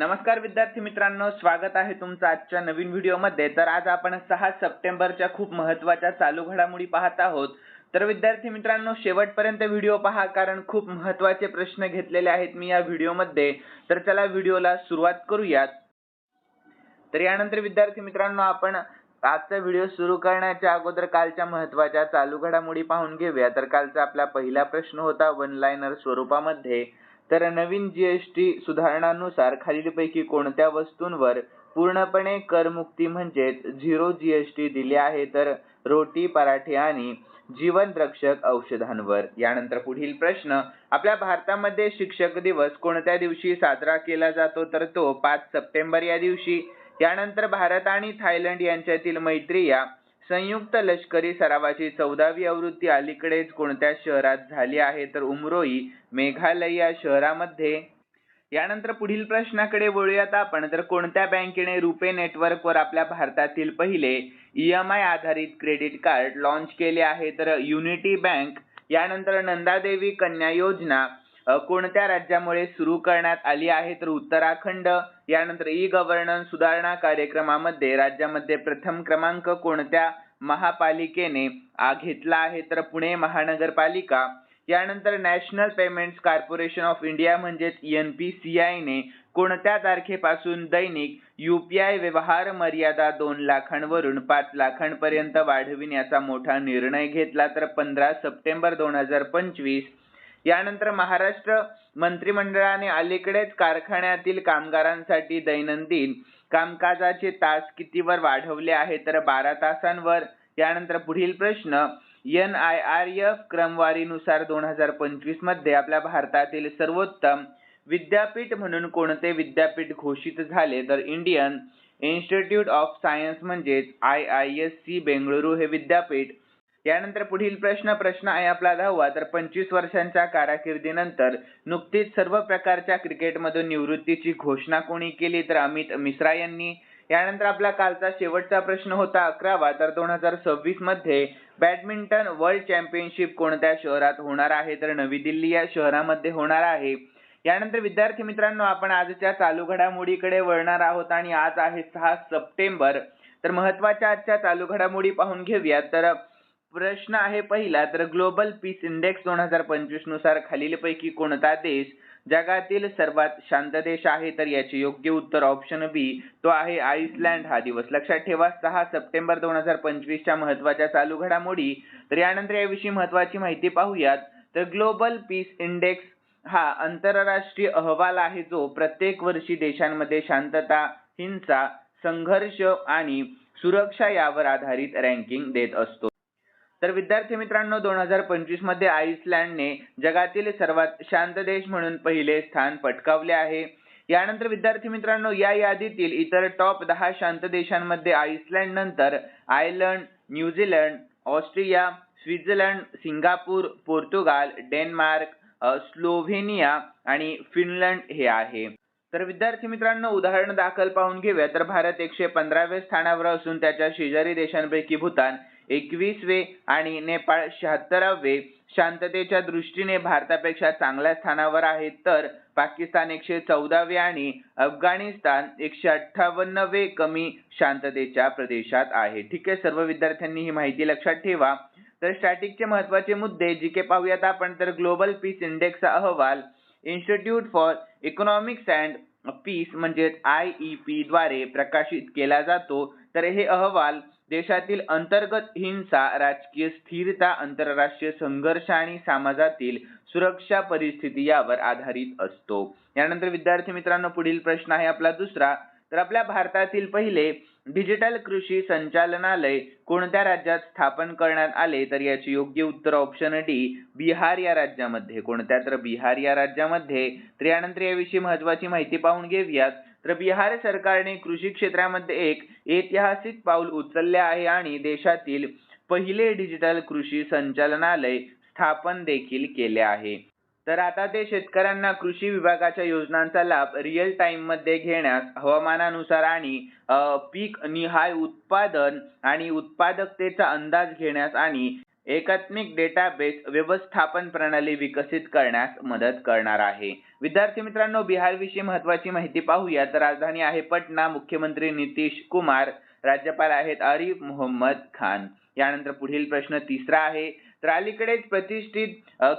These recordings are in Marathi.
नमस्कार विद्यार्थी मित्रांनो स्वागत आहे तुमचं आजच्या नवीन व्हिडिओमध्ये. तर आज आपण सहा सप्टेंबरच्या खूप महत्त्वाच्या चालू घडामोडी पाहत आहोत. तर विद्यार्थी मित्रांनो शेवटपर्यंत व्हिडिओ पहा कारण खूप महत्त्वाचे प्रश्न घेतलेले आहेत मी या व्हिडिओमध्ये. तर चला व्हिडिओला सुरुवात करूयात. तर यानंतर विद्यार्थी मित्रांनो आपण आजचा व्हिडिओ सुरू करण्याच्या अगोदर कालच्या महत्त्वाच्या चालू घडामोडी पाहून घेऊया. तर कालचा आपला पहिला प्रश्न होता वन लाईनर स्वरूपामध्ये. तर नवीन जीएसटी सुधारणानुसार खालीलपैकी कोणत्या वस्तूंवर पूर्णपणे करमुक्ती म्हणजेच झिरो जीएसटी दिली आहे तर रोटी पराठे आणि जीवन रक्षक औषधांवर. यानंतर पुढील प्रश्न आपल्या भारतामध्ये शिक्षक दिवस कोणत्या दिवशी साजरा केला जातो? तर तो पाच सप्टेंबर या दिवशी. यानंतर भारत आणि थायलंड यांच्यातील मैत्री या संयुक्त लष्करी सरावाची चौदावी आवृत्ती अलीकडेच कोणत्या शहरात झाली आहे तर उमरोई मेघालय या शहरामध्ये. यानंतर पुढील प्रश्नाकडे वळूयात आपण. तर कोणत्या बँकेने रुपे नेटवर्कवर आपल्या भारतातील पहिले ईएमआय आधारित क्रेडिट कार्ड लॉन्च केले आहे? तर युनिटी बँक यानंतर नंदादेवी कन्या योजना कोणत्या राज्यामुळे सुरू करण्यात आली आहे? तर उत्तराखंड यानंतर ई गव्हर्नन्स सुधारणा कार्यक्रमामध्ये राज्यामध्ये प्रथम क्रमांक कोणत्या महापालिकेने घेतला आहे? तर पुणे महानगरपालिका. यानंतर national payments corporation of India म्हणजेच एन पी सी आयने कोणत्या तारखेपासून दैनिक युपीआय व्यवहार मर्यादा दोन लाखांवरून पाच लाखांपर्यंत वाढविण्याचा मोठा निर्णय घेतला? तर पंधरा सप्टेंबर दोन हजार पंचवीस यानंतर महाराष्ट्र मंत्रिमंडळाने अलीकडेच कारखान्यातील कामगारांसाठी दैनंदिन कामकाजाचे तास कितीवर वाढवले आहे? तर बारा तासांवर. यानंतर पुढील प्रश्न एन आय आर एफ क्रमवारीनुसार दोन हजार पंचवीसमध्ये आपल्या भारतातील सर्वोत्तम विद्यापीठ म्हणून कोणते विद्यापीठ घोषित झाले? तर इंडियन इन्स्टिट्यूट ऑफ सायन्स म्हणजेच I I S C Bengaluru हे विद्यापीठ. यानंतर पुढील प्रश्न प्रश्न आहे आपला दहावा. तर पंचवीस वर्षांच्या कारकिर्दीनंतर नुकतीच सर्व प्रकारच्या क्रिकेटमधून निवृत्तीची घोषणा कोणी केली तर अमित मिश्रा यांनी? यानंतर आपला कालचा शेवटचा प्रश्न होता अकरावा. तर दोन हजार सव्वीसमध्ये बॅडमिंटन वर्ल्ड चॅम्पियनशिप कोणत्या शहरात होणार आहे? तर नवी दिल्ली या शहरामध्ये होणार आहे. यानंतर विद्यार्थी मित्रांनो आपण आजच्या चालू घडामोडीकडे वळणार आहोत आणि आज आहे सहा सप्टेंबर. तर महत्त्वाच्या आजच्या चालू घडामोडी पाहून घेऊया तर प्रश्न आहे पहिला तर ग्लोबल पीस इंडेक्स दोन हजार पंचवीसनुसार खालीलपैकी कोणता देश जगातील सर्वात शांत देश आहे? तर याचे योग्य उत्तर ऑप्शन बी तो आहे आईसलँड हा दिवस लक्षात ठेवा सहा सप्टेंबर दोन हजार पंचवीसच्या महत्त्वाच्या चालू घडामोडी. तर यानंतर याविषयी महत्वाची माहिती पाहूयात. तर ग्लोबल पीस इंडेक्स हा आंतरराष्ट्रीय अहवाल आहे जो प्रत्येक वर्षी देशांमध्ये शांतता हिंसा संघर्ष आणि सुरक्षा यावर आधारित रँकिंग देत असतो. तर विद्यार्थी मित्रांनो दोन हजार पंचवीसमध्ये आईसलँडने जगातील सर्वात शांत देश म्हणून पहिले स्थान पटकावले आहे. यानंतर विद्यार्थी मित्रांनो या यादीतील इतर टॉप दहा शांत देशांमध्ये आईसलँड नंतर Ireland New Zealand Austria Switzerland Singapore Portugal Denmark Slovenia आणि फिनलंड हे आहे. तर विद्यार्थी मित्रांनो उदाहरण दाखल पाहून घेऊया. तर भारत एकशे पंधराव्या स्थानावर असून त्याच्या शेजारी देशांपैकी भूतान एकवीसवे आणि नेपाळ शहात्तरावे. शांततेच्या दृष्टीने भारतापेक्षा चांगल्या स्थानावर आहेत तर पाकिस्तान एकशे चौदावे आणि अफगाणिस्तान एकशे अठ्ठावन्नवे कमी शांततेच्या प्रदेशात आहे. ठीक आहे सर्व विद्यार्थ्यांनी ही माहिती लक्षात ठेवा. तर स्टॅटिकचे महत्त्वाचे मुद्दे जी के पाहूयात आपण तर ग्लोबल पीस इंडेक्सचा अहवाल institute for economics and peace म्हणजेच आय ई पी द्वारे प्रकाशित केला जातो. तर हे अहवाल देशातील अंतर्गत हिंसा राजकीय स्थिरता आंतरराष्ट्रीय संघर्ष आणि समाजातील सुरक्षा परिस्थिती यावर आधारित असतो. यानंतर विद्यार्थी मित्रांनो पुढील प्रश्न आहे आपला दुसरा. तर आपल्या भारतातील पहिले डिजिटल कृषी संचालनालय कोणत्या राज्यात स्थापन करण्यात आले? तर याचे योग्य उत्तर ऑप्शन डी बिहार या राज्यामध्ये. कोणत्या? तर बिहार या राज्यामध्ये. तर यानंतर याविषयी महत्वाची माहिती पाहून घेऊयात. तर बिहार सरकारने कृषी क्षेत्रामध्ये एक ऐतिहासिक पाऊल उचलले आहे आणि देशातील पहिले डिजिटल कृषी संचालनालय स्थापन देखील केले आहे. तर आता ते शेतकऱ्यांना कृषी विभागाच्या योजनांचा लाभ रिअल टाइममध्ये घेण्यास हवामानानुसार आणि पीक निहाय उत्पादन आणि उत्पादकतेचा अंदाज घेण्यास आणि एकात्मिक डेटाबेस व्यवस्थापन प्रणाली विकसित करण्यास मदत करणार आहे. विद्यार्थी मित्रांनो बिहार विषयी महत्वाची माहिती पाहूया. तर राजधानी आहे पटना. मुख्यमंत्री नितीश कुमार राज्यपाल आहेत आरिफ मोहम्मद खान. यानंतर पुढील प्रश्न तिसरा आहे. तर अलीकडेच प्रतिष्ठित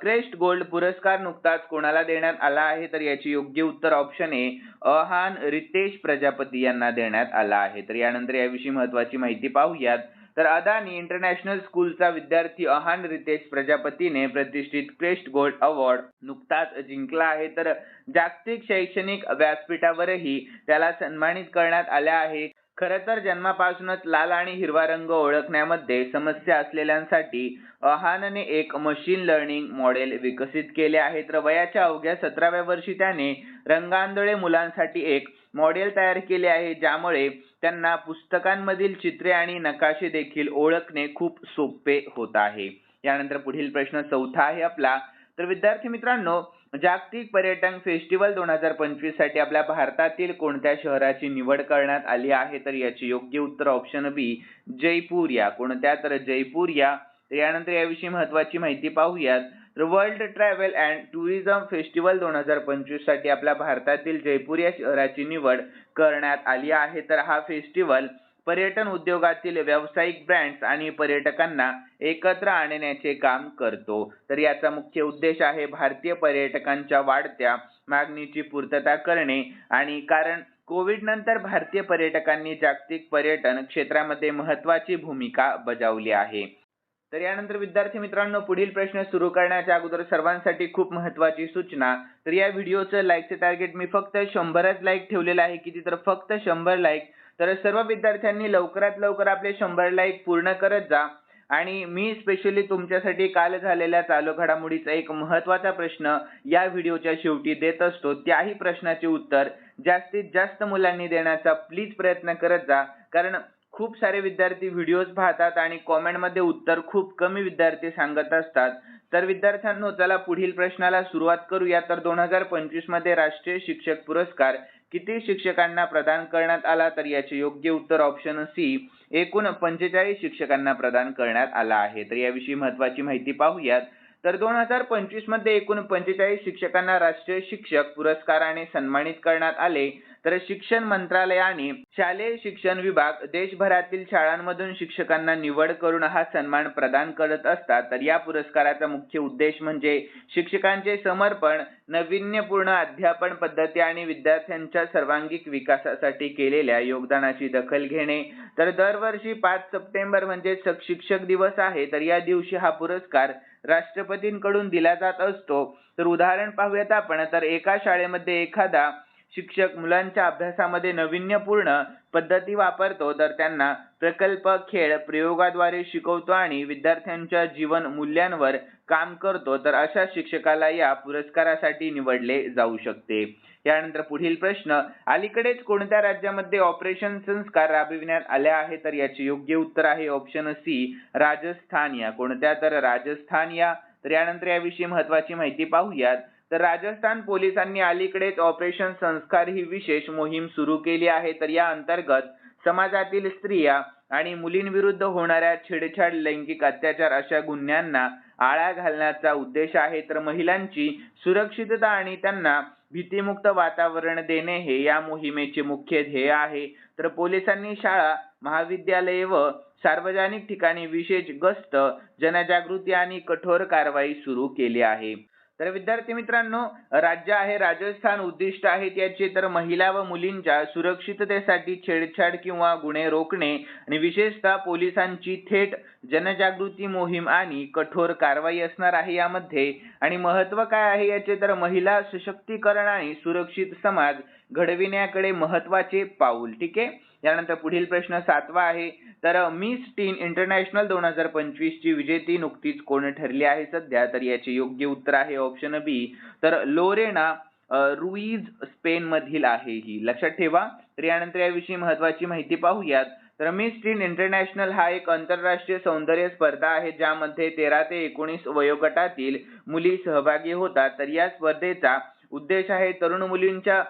क्रेस्ट गोल्ड पुरस्कार नुकताच कोणाला देण्यात आला आहे? तर याची योग्य उत्तर ऑप्शन ए अहान रितेश प्रजापती यांना देण्यात आला आहे. तर यानंतर याविषयी महत्वाची माहिती पाहूयात. तर अदानी इंटरनॅशनल स्कूलचा विद्यार्थी अहान रितेश प्रजापतीने प्रतिष्ठित क्रेस्ट गोल्ड अवॉर्ड नुकताच जिंकला आहे. तर जागतिक शैक्षणिक व्यासपीठावरही त्याला सन्मानित करण्यात आले आहे. खरं तर जन्मापासूनच लाल आणि हिरवा रंग ओळखण्यामध्ये समस्या असलेल्यांसाठी अहानने एक मशीन लर्निंग मॉडेल विकसित केले आहे. तर वयाच्या अवघ्या सतराव्या वर्षी त्याने रंगांधळे मुलांसाठी एक मॉडेल तयार केले आहे ज्यामुळे त्यांना पुस्तकांमधील चित्रे आणि नकाशे देखील ओळखणे खूप सोपे होत आहे. यानंतर पुढील प्रश्न चौथा आहे आपला. तर विद्यार्थी मित्रांनो जागतिक पर्यटन फेस्टिवल दोन हजार पंचवीससाठी आपल्या भारतातील कोणत्या शहराची निवड करण्यात आली आहे? तर याचे योग्य उत्तर ऑप्शन बी जयपूर या. कोणत्या? तर जयपूर या. यानंतर याविषयी महत्वाची माहिती पाहूयात. World travel and tourism festival दोन हजार पंचवीससाठी आपल्या भारतातील जयपूर या शहराची निवड करण्यात आली आहे. तर हा फेस्टिवल पर्यटन उद्योगातील व्यावसायिक ब्रँड्स आणि पर्यटकांना एकत्र आणण्याचे काम करतो. तर याचा मुख्य उद्देश आहे भारतीय पर्यटकांच्या वाढत्या मागणीची पूर्तता करणे आणि कारण कोविड नंतर भारतीय पर्यटकांनी जागतिक पर्यटन क्षेत्रामध्ये महत्वाची भूमिका बजावली आहे. तर यानंतर विद्यार्थी मित्रांनो पुढील प्रश्न सुरू करण्याच्या अगोदर सर्वांसाठी खूप महत्वाची सूचना. तर या व्हिडिओचं लाईकचं टार्गेट मी फक्त शंभरच लाईक ठेवलेलं आहे. किती तर फक्त शंभर लाईक तर सर्व विद्यार्थ्यांनी लवकरात लवकर आपले शंभर लाईक पूर्ण करत जा. आणि मी स्पेशली तुमच्यासाठी काल झालेल्या चालू घडामोडीचा एक महत्त्वाचा प्रश्न या व्हिडिओच्या शेवटी देत असतो. त्याही प्रश्नाचे उत्तर जास्तीत जास्त मुलांनी देण्याचा प्लीज प्रयत्न करत जा. कारण खूप सारे विद्यार्थी व्हिडिओज पाहतात आणि कॉमेंटमध्ये उत्तर खूप कमी विद्यार्थी सांगत असतात. तर विद्यार्थ्यांनो चला पुढील प्रश्नाला सुरुवात करूया. तर दोन हजार पंचवीसमध्ये राष्ट्रीय शिक्षक पुरस्कार किती शिक्षकांना प्रदान करण्यात आला? तर याचे योग्य उत्तर ऑप्शन सी एकूण पंचेचाळीस शिक्षकांना प्रदान करण्यात आला आहे. तर याविषयी महत्वाची माहिती पाहूयात. तर दोन हजार पंचवीसमध्ये एकूण पंचेचाळीस शिक्षकांना राष्ट्रीय शिक्षक पुरस्काराने सन्मानित करण्यात आले. तर शिक्षण मंत्रालयाने शालेय शिक्षण विभाग देशभरातील शाळांमधून शिक्षकांना निवड करून हा सन्मान प्रदान करत असतात. तर या पुरस्काराचा मुख्य उद्देश म्हणजे शिक्षकांचे समर्पण नाविन्यपूर्ण अध्यापन पद्धती आणि विद्यार्थ्यांच्या सर्वांगीण विकासासाठी केलेल्या योगदानाची दखल घेणे. तर दरवर्षी पाच सप्टेंबर म्हणजे शिक्षक दिवस आहे. तर या दिवशी हा पुरस्कार राष्ट्रपतींकडून दिला जात असतो. तर उदाहरण पाहूयात आपण. तर एका शाळेमध्ये एखादा शिक्षक मुलांच्या अभ्यासामध्ये नाविन्यपूर्ण पद्धती वापरतो तर त्यांना प्रकल्प खेळ प्रयोगाद्वारे शिकवतो आणि विद्यार्थ्यांच्या जीवन मूल्यांवर काम करतो तर अशा शिक्षकाला या पुरस्कारासाठी निवडले जाऊ शकते. यानंतर पुढील प्रश्न अलीकडेच कोणत्या राज्यामध्ये ऑपरेशन संस्कार राबविण्यात आले आहे? तर याचे योग्य उत्तर आहे ऑप्शन सी राजस्थान या. कोणत्या? तर राजस्थान या. तर यानंतर याविषयी महत्वाची माहिती पाहूयात. तर राजस्थान पोलिसांनी अलीकडेच ऑपरेशन संस्कार ही विशेष मोहीम सुरू केली आहे. तर या अंतर्गत समाजातील स्त्रिया आणि मुलींविरुद्ध होणाऱ्या छेडछाड लैंगिक अत्याचार अशा गुन्ह्यांना आळा घालण्याचा उद्देश आहे. तर महिलांची सुरक्षितता आणि त्यांना भीतीमुक्त वातावरण देणे हे या मोहिमेचे मुख्य ध्येय आहे. तर पोलिसांनी शाळा महाविद्यालये व सार्वजनिक ठिकाणी विशेष गस्त जनजागृती आणि कठोर कारवाई सुरू केली आहे. तर विद्यार्थी मित्रांनो राज्य आहे राजस्थान उद्दिष्ट आहे त्याचे तर महिला व मुलींच्या सुरक्षिततेसाठी छेडछाड किंवा गुन्हे रोखणे आणि विशेषतः पोलिसांची थेट जनजागृती मोहीम आणि कठोर कारवाई असणार आहे यामध्ये. आणि महत्त्व काय आहे याचे तर महिला सशक्तीकरण आणि सुरक्षित समाज घडविण्याकडे महत्त्वाचे पाऊल ठीक आहे? यानंतर पुढील प्रश्न सातवा आहे. तर मिस टीन इंटरनॅशनल दोन हजार पंचवीस ची विजेती नुकतीच कोण ठरली आहे सध्या? तर याचे योग्य उत्तर आहे ऑप्शन बी. तर लोरेना रुईज स्पेन मधील आहे ही. लक्षात ठेवा. तर यानंतर याविषयी महत्वाची माहिती पाहूयात. तर मिस टीन इंटरनॅशनल हा एक आंतरराष्ट्रीय सौंदर्य स्पर्धा आहे ज्यामध्ये तेरा ते एकोणीस वयोगटातील मुली सहभागी होतात. तर या स्पर्धेचा उद्देश आहे तरुण मुलींच्या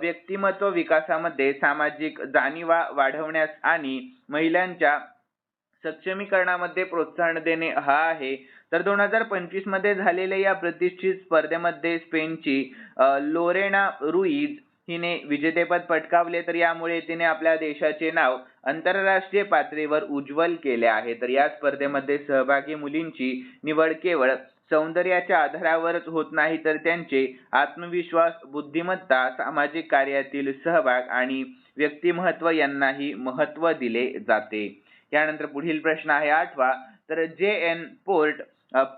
व्यक्तिमत्व विकासामध्ये सामाजिक जाणीवा वाढवण्यास आणि महिलांच्या सक्षमीकरणामध्ये प्रोत्साहन देणे हा आहे. तर दोन हजार पंचवीसमध्ये झालेल्या या प्रतिष्ठित स्पर्धेमध्ये स्पेनची लोरेना रुईज हिने विजेतेपद पटकावले. तर यामुळे तिने आपल्या देशाचे नाव आंतरराष्ट्रीय पातळीवर उज्ज्वल केले आहे. तर या स्पर्धेमध्ये सहभागी मुलींची निवड केवळ सौंदर्याच्या आधारावरच होत नाही तर त्यांचे आत्मविश्वास बुद्धिमत्ता सामाजिक कार्यातील सहभाग आणि व्यक्तिमहत्व यांनाही महत्त्व दिले जाते. यानंतर पुढील प्रश्न आहे आठवा. तर J N port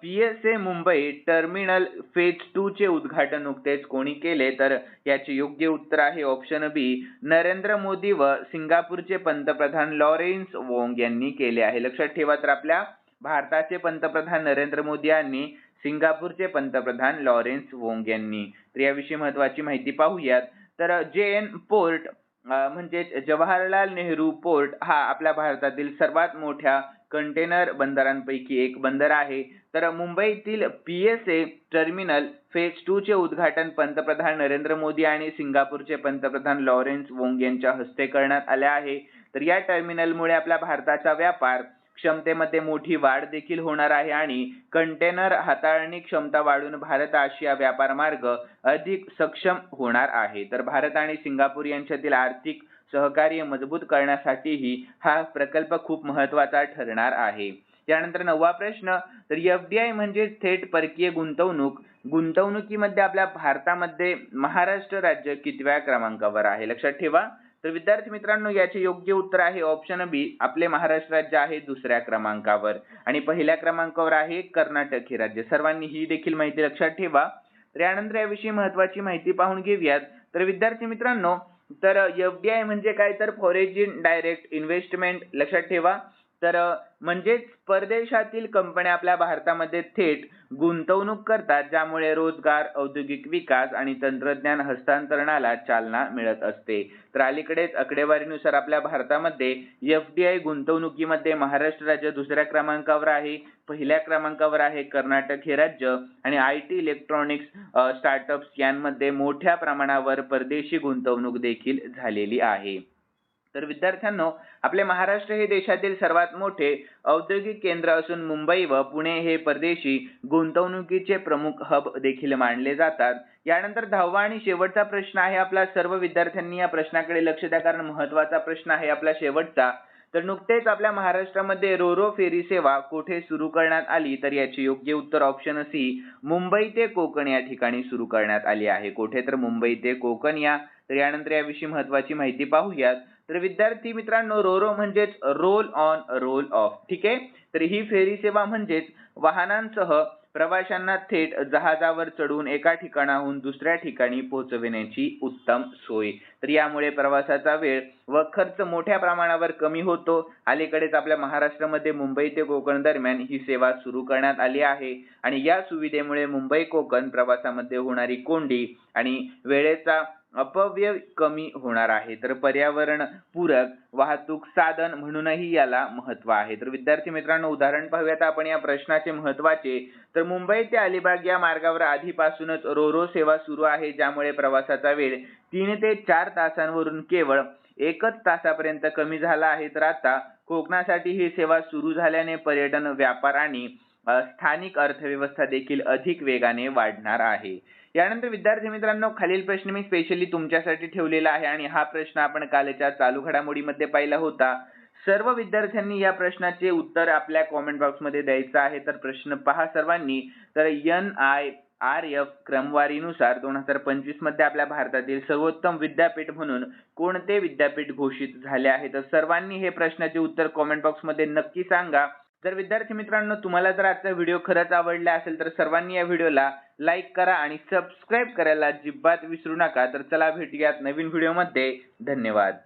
P S A Mumbai terminal phase two चे उद्घाटन नुकतेच कोणी केले? तर याचे योग्य उत्तर आहे ऑप्शन बी नरेंद्र मोदी व सिंगापूरचे पंतप्रधान लॉरेन्स वोंग यांनी केले आहे. लक्षात ठेवा तर आपल्या भारताचे पंतप्रधान नरेंद्र मोदी यांनी सिंगापूरचे पंतप्रधान लॉरेन्स वोंग यांनी. तर याविषयी महत्वाची माहिती पाहूयात. तर जे एन पोर्ट म्हणजेच जवाहरलाल नेहरू पोर्ट हा आपल्या भारतातील सर्वात मोठ्या कंटेनर बंदरांपैकी एक बंदर आहे. तर मुंबईतील P S A terminal phase two चे उद्घाटन पंतप्रधान नरेंद्र मोदी आणि सिंगापूरचे पंतप्रधान लॉरेन्स वोंग यांच्या हस्ते करण्यात आले आहे. तर या टर्मिनलमुळे आपल्या भारताचा व्यापार क्षमतेमध्ये मोठी वाढ देखील होणार आहे आणि कंटेनर हाताळणी क्षमता वाढून भारत आशिया व्यापार मार्ग अधिक सक्षम होणार आहे. तर भारत आणि सिंगापूर यांच्यातील आर्थिक सहकार्य मजबूत करण्यासाठीही हा प्रकल्प खूप महत्त्वाचा ठरणार आहे. त्यानंतर नववा प्रश्न तर एफडीआय म्हणजे थेट परकीय गुंतवणूक. गुंतवणुकीमध्ये आपल्या भारतामध्ये महाराष्ट्र राज्य कितव्या क्रमांकावर आहे? लक्षात ठेवा. तर विद्यार्थी मित्रांनो याचे योग्य उत्तर आहे ऑप्शन बी आपले महाराष्ट्र राज्य आहे दुसऱ्या क्रमांकावर. आणि पहिल्या क्रमांकावर आहे कर्नाटक हे राज्य. सर्वांनी ही देखील माहिती लक्षात ठेवा. तर यानंतर याविषयी महत्वाची माहिती पाहून घेऊयात. तर विद्यार्थी मित्रांनो तर एफडीआय म्हणजे काय? तर फॉरेन डायरेक्ट इन्व्हेस्टमेंट. लक्षात ठेवा. तर म्हणजेच परदेशातील कंपन्या आपल्या भारतामध्ये थेट गुंतवणूक करतात ज्यामुळे रोजगार औद्योगिक विकास आणि तंत्रज्ञान हस्तांतरणाला चालना मिळत असते. तर अलीकडेच आकडेवारीनुसार आपल्या भारतामध्ये एफ डी आय गुंतवणुकीमध्ये महाराष्ट्र राज्य दुसऱ्या क्रमांकावर आहे पहिल्या क्रमांकावर आहे कर्नाटक हे राज्य आणि आय टी इलेक्ट्रॉनिक्स स्टार्टअप्स यांमध्ये मोठ्या प्रमाणावर परदेशी गुंतवणूक देखील झालेली आहे. तर विद्यार्थ्यांनो आपले महाराष्ट्र हे देशातील सर्वात मोठे औद्योगिक केंद्र असून मुंबई व पुणे हे परदेशी गुंतवणुकीचे प्रमुख हब देखील मानले जातात. यानंतर दहावा आणि शेवटचा प्रश्न आहे आपला. सर्व विद्यार्थ्यांनी या प्रश्नाकडे लक्ष द्या कारण महत्त्वाचा प्रश्न आहे आपला शेवटचा. तर नुकतेच आपल्या महाराष्ट्रामध्ये रोरो फेरी सेवा कोठे सुरू करण्यात आली? तर याचे योग्य उत्तर ऑप्शन सी मुंबई ते कोकण या ठिकाणी सुरू करण्यात आली आहे. कोठे? तर मुंबई ते कोकण या. तर यानंतर याविषयी महत्वाची माहिती पाहूयात. तर विद्यार्थी मित्रांनो रोरो म्हणजेच रोल ऑन रोल ऑफ ठीक आहे? तर ही फेरी सेवा म्हणजेच वाहनांसह प्रवाशांना थेट जहाजावर चढून एका ठिकाणाहून दुसऱ्या ठिकाणी पोहोचविण्याची उत्तम सोय. तर यामुळे प्रवासाचा वेळ व खर्च मोठ्या प्रमाणावर कमी होतो. अलीकडेच आपल्या महाराष्ट्रामध्ये मुंबई ते कोकण दरम्यान ही सेवा सुरू करण्यात आली आहे. आणि या सुविधेमुळे मुंबई कोकण प्रवासामध्ये होणारी कोंडी आणि वेळेचा अपव्यय कमी होणार आहे. तर पर्यावरण पूरक वाहतूक साधन म्हणूनही याला महत्त्व आहे. तर विद्यार्थी मित्रांनो उदाहरण पाहूयात आपण या प्रश्नाचे महत्त्वाचे. तर मुंबई ते अलिबाग या मार्गावर आधीपासूनच रोरो सेवा सुरू आहे ज्यामुळे प्रवासाचा वेळ तीन ते चार तासांवरून केवळ एकच तासापर्यंत कमी झाला आहे. तर आता कोकणासाठी ही सेवा सुरू झाल्याने पर्यटन व्यापार आणि स्थानिक अर्थव्यवस्था देखील अधिक वेगाने वाढणार आहे. यानंतर विद्यार्थी मित्रांनो खालील प्रश्न मी स्पेशली तुमच्यासाठी ठेवलेला आहे आणि हा प्रश्न आपण कालच्या चालू घडामोडीमध्ये पाहिला होता. सर्व विद्यार्थ्यांनी या प्रश्नाचे उत्तर आपल्या कॉमेंट बॉक्समध्ये द्यायचं आहे. तर प्रश्न पहा सर्वांनी. तर एन आय आर एफ क्रमवारीनुसार दोन हजार पंचवीसमध्ये आपल्या भारतातील सर्वोत्तम विद्यापीठ म्हणून कोणते विद्यापीठ घोषित झाले आहे? तर सर्वांनी हे प्रश्नाचे उत्तर कॉमेंट बॉक्समध्ये नक्की सांगा. जर विद्यार्थी मित्रांनो तुम्हाला जर आजचा व्हिडिओ खरंच आवडला असेल तर सर्वांनी या व्हिडिओला लाईक करा आणि सबस्क्राईब करायला अजिबात विसरू नका. तर चला भेटूयात नवीन व्हिडिओमध्ये धन्यवाद.